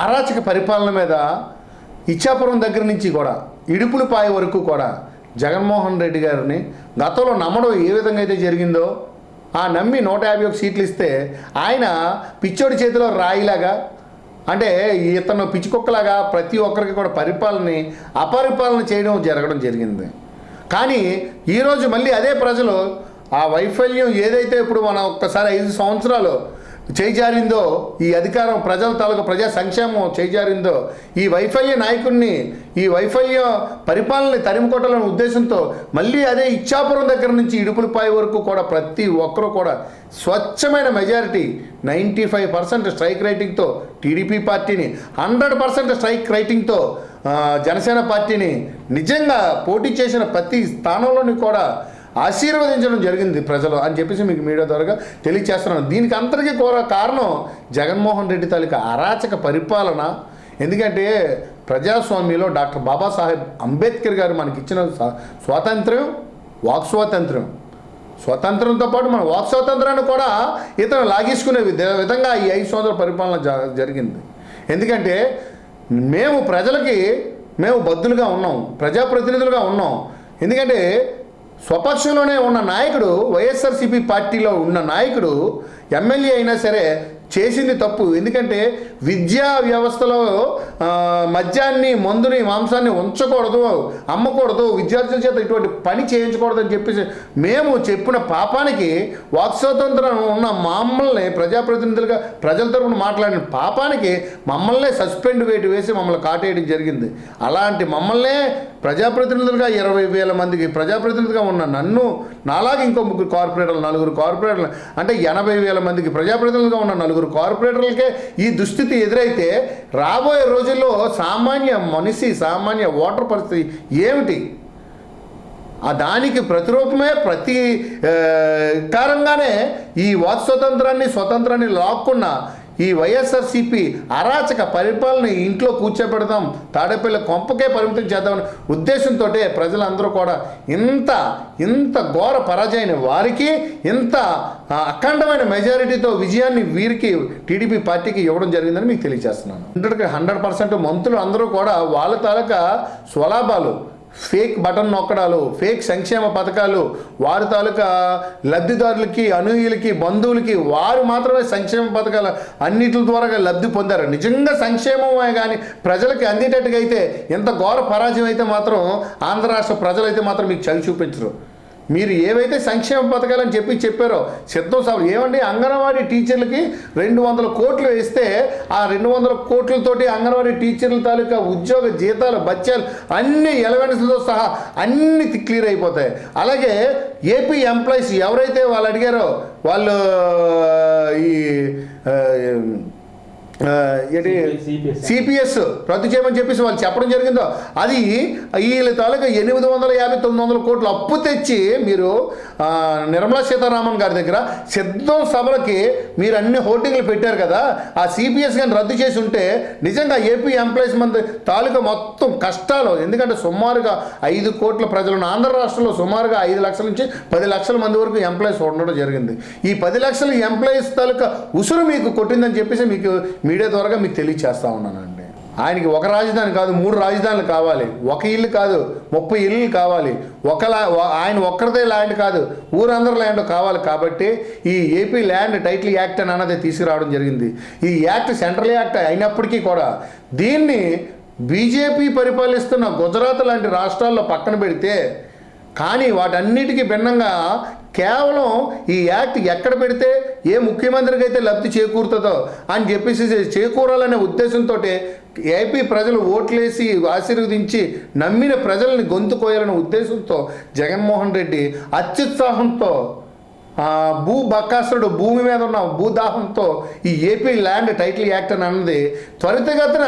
అరాచక పరిపాలన మీద ఇచ్చాపురం దగ్గర నుంచి కూడా ఇడుపులపాయ వరకు కూడా జగన్మోహన్ రెడ్డి గారిని గతంలో నమ్మడం ఏ విధంగా అయితే జరిగిందో ఆ నమ్మి నూట యాభై ఒక సీట్లు ఇస్తే ఆయన పిచ్చోడి చేతిలో రాయిలాగా అంటే ఇతను పిచ్చికొక్కలాగా ప్రతి ఒక్కరికి కూడా పరిపాలనని అపరిపాలన చేయడం జరగడం జరిగింది. కానీ ఈరోజు మళ్ళీ అదే ప్రజలు ఆ వైఫల్యం ఏదైతే ఇప్పుడు మనం ఒక్కసారి ఐదు సంవత్సరాలు చేజారిందో ఈ అధికారం ప్రజల తాలూకు ప్రజా సంక్షేమం చేజారిందో ఈ వైఫల్య నాయకుడిని ఈ వైఫల్య పరిపాలనని తరిమికొట్టాలనే ఉద్దేశంతో మళ్ళీ అదే ఇచ్చాపురం దగ్గర నుంచి ఇడుపులపాయ వరకు కూడా ప్రతి ఒక్కరూ కూడా స్వచ్ఛమైన majority ninety five percent strike రేటింగ్తో TDP పార్టీని హండ్రెడ్ పర్సెంట్ స్ట్రైక్ రేటింగ్తో జనసేన పార్టీని నిజంగా పోటీ చేసిన ప్రతి స్థానంలోని కూడా ఆశీర్వదించడం జరిగింది ప్రజలు అని చెప్పేసి మీకు మీడియా ద్వారా తెలియచేస్తున్నాను. దీనికి అంతటికీ కోర కారణం జగన్మోహన్ రెడ్డి తాలూకా అరాచక పరిపాలన. ఎందుకంటే ప్రజాస్వామ్యంలో డాక్టర్ బాబాసాహెబ్ అంబేద్కర్ గారు మనకి ఇచ్చిన స్వాతంత్ర్యం వాక్ స్వాతంత్ర్యం. స్వతంత్రంతో పాటు మన వాక్ స్వాతంత్రాన్ని కూడా ఇతను లాగేసుకునే విధంగా ఈ ఐదు సంవత్సరాల పరిపాలన జ- జరిగింది. ఎందుకంటే మేము ప్రజలకి మేము బద్దులుగా ఉన్నాం ప్రజాప్రతినిధులుగా ఉన్నాం. ఎందుకంటే స్వపక్షంలోనే ఉన్న నాయకుడు వైఎస్ఆర్సీపీ పార్టీలో ఉన్న నాయకుడు ఎమ్మెల్యే అయినా సరే చేసింది తప్పు. ఎందుకంటే విద్యా వ్యవస్థలో మద్యాన్ని మందుని మాంసాన్ని ఉంచకూడదు అమ్మకూడదు విద్యార్థుల చేత ఇటువంటి పని చేయించకూడదు అని చెప్పేసి మేము చెప్పిన పాపానికి వాక్ స్వాతంత్రం ఉన్న మమ్మల్ని ప్రజాప్రతినిధులుగా ప్రజల తరపున మాట్లాడిన పాపానికి మమ్మల్నే సస్పెండ్ వేటు వేసి మమ్మల్ని కాటేయడం జరిగింది. అలాంటి మమ్మల్నే ప్రజాప్రతినిధులుగా ఇరవై వేల మందికి ప్రజాప్రతినిధిగా ఉన్న నన్ను నాలాగే ఇంకో ముగ్గురు కార్పొరేటర్లు నలుగురు కార్పొరేటర్లు అంటే ఎనభై వేల మందికి ప్రజాప్రతినిధులుగా ఉన్న నలుగురు కార్పొరేటర్లకే ఈ దుస్థితి ఎదురైతే రాబోయే రోజుల్లో సామాన్య మనిషి సామాన్య ఓటర్ పరిస్థితి ఏమిటి? ఆ దానికి ప్రతిరూపమే ప్రతి ఈ వాక్ స్వతంత్రాన్ని స్వతంత్రాన్ని లాక్కున్న ఈ వైఎస్ఆర్సీపీ అరాచక పరిపాలన ఇంట్లో కూర్చోబెడదాం తాడేపల్లి కొంపకే పరిమితం చేద్దామనే ఉద్దేశంతో ప్రజలందరూ కూడా ఇంత ఇంత ఘోర పరాజయమైన వారికి ఇంత అఖండమైన మెజారిటీతో విజయాన్ని వీరికి టీడీపీ పార్టీకి ఇవ్వడం జరిగిందని మీకు తెలియజేస్తున్నాను. హండ్రెడ్కి హండ్రెడ్ పర్సెంట్ మంత్రులు అందరూ కూడా వాళ్ళ తాలూకా స్వలాభాలు ఫేక్ బటన్ నొక్కడాలు ఫేక్ సంక్షేమ పథకాలు వారి తాలూకా లబ్ధిదారులకి అనూహ్యులకి బంధువులకి వారు మాత్రమే సంక్షేమ పథకాలు అన్నిటి ద్వారా లబ్ధి పొందారు. నిజంగా సంక్షేమమే కానీ ప్రజలకి అందేటట్టుగా అయితే ఎంత ఘోర పరాజయం అయితే మాత్రం ఆంధ్ర రాష్ట్ర ప్రజలైతే మాత్రం మీకు చవి చూపించరు. మీరు ఏవైతే సంక్షేమ పథకాలని చెప్పి చెప్పారో సిద్ధం సభలు ఏమండి? అంగన్వాడీ టీచర్లకి రెండు వందల కోట్లు వేస్తే ఆ రెండు వందల కోట్లతోటి అంగన్వాడీ టీచర్ల తాలూకా ఉద్యోగ జీతాలు బత్యాలు అన్ని ఎలవెన్స్లతో సహా అన్ని క్లియర్ అయిపోతాయి. అలాగే ఏపీ ఎంప్లాయీస్ ఎవరైతే వాళ్ళు అడిగారో వాళ్ళు ఈ ఏంటి CPS. సిపిఎస్ రద్దు చేయమని చెప్పేసి వాళ్ళు చెప్పడం జరిగిందో అది వీళ్ళ తాలూకా ఎనిమిది వందల యాభై తొమ్మిది వందల కోట్లు అప్పు తెచ్చి మీరు నిర్మలా సీతారామన్ గారి దగ్గర సిద్ధం సభలకి మీరు అన్ని హోర్డింగ్లు పెట్టారు కదా ఆ సిపిఎస్ కానీ రద్దు చేసి ఉంటే నిజంగా ఏపీ ఎంప్లాయీస్ మంది తాలూకా మొత్తం కష్టాలు. ఎందుకంటే సుమారుగా ఐదు కోట్ల ప్రజలు ఆంధ్ర రాష్ట్రంలో సుమారుగా ఐదు లక్షల నుంచి పది లక్షల మంది వరకు ఎంప్లాయీస్ ఉండడం జరిగింది. ఈ పది లక్షల ఎంప్లాయీస్ తాలూకా ఉసురు మీకు కొట్టిందని చెప్పేసి మీకు మీడియా ద్వారా మీకు తెలియచేస్తా ఉన్నానండి. ఆయనకి ఒక రాజధాని కాదు మూడు రాజధానులు కావాలి. ఒక ఇల్లు కాదు ముప్పై ఇల్లు కావాలి. ఒక ఆయన ఒక్కరిదే ల్యాండ్ కాదు ఊరందరి ల్యాండ్ కావాలి కాబట్టి ఈ ఏపీ ల్యాండ్ టైటిల్ యాక్ట్ అని అన్నది తీసుకురావడం జరిగింది. ఈ యాక్ట్ సెంట్రల్ యాక్ట్ అయినప్పటికీ కూడా దీన్ని బీజేపీ పరిపాలిస్తున్న గుజరాత్ లాంటి రాష్ట్రాల్లో పక్కన పెడితే కానీ వాటన్నిటికీ భిన్నంగా కేవలం ఈ యాక్ట్ ఎక్కడ పెడితే ఏ ముఖ్యమంత్రికి అయితే లబ్ధి చేకూరుతుందో అని చెప్పేసి చేకూరాలనే ఉద్దేశంతో ఏపీ ప్రజలు ఓట్లేసి ఆశీర్వదించి నమ్మిన ప్రజల్ని గొంతు కోయాలనే ఉద్దేశంతో జగన్మోహన్ రెడ్డి అత్యుత్సాహంతో భూ బకాసురుడు భూమి మీద ఉన్న భూదాహంతో ఈ ఏపీ ల్యాండ్ టైటిల్ యాక్ట్ అని అన్నది త్వరితగతిన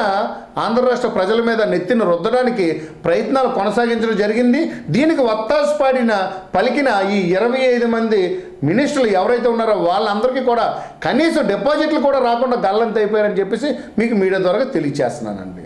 ఆంధ్ర రాష్ట్ర ప్రజల మీద నెత్తిన రుద్దడానికి ప్రయత్నాలు కొనసాగించడం జరిగింది. దీనికి వత్తాసుపాడిన పలికిన ఈ ఇరవై ఐదు మంది మినిస్టర్లు ఎవరైతే ఉన్నారో వాళ్ళందరికీ కూడా కనీసం డిపాజిట్లు కూడా రాకుండా గల్లంత అయిపోయారని చెప్పేసి మీకు మీడియా ద్వారా తెలియచేస్తున్నానండి.